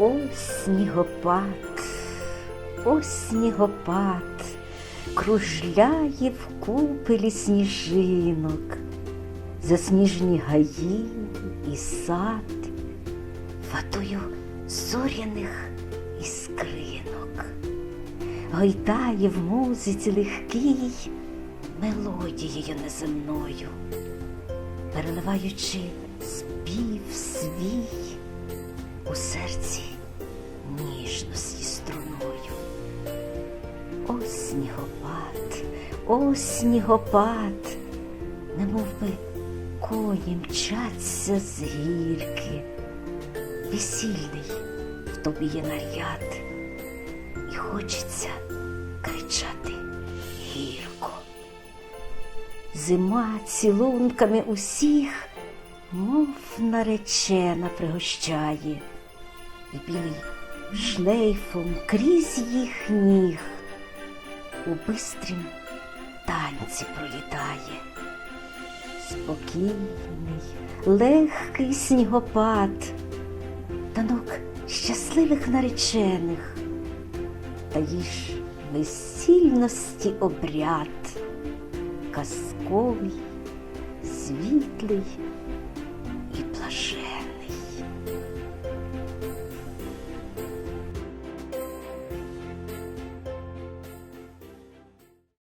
Ось снігопад, ось снігопад, кружляє в купелі сніжинок, засніжені гаї і сад, ватою зоряних іскринок, гойдає в музиці легкій мелодією неземною, переливаючи Ось снігопад, ось снігопад, немов би коні мчаться з гірки, весільний в тобі є наряд, і хочеться кричати гірко. Зима цілунками усіх, мов наречена пригощає, і білий шлейфом крізь їх ніг у бистрім танці пролітає. Спокійний, легкий снігопад, танок щасливих наречених, та їж весільності обряд, казковий, світлий і блажений.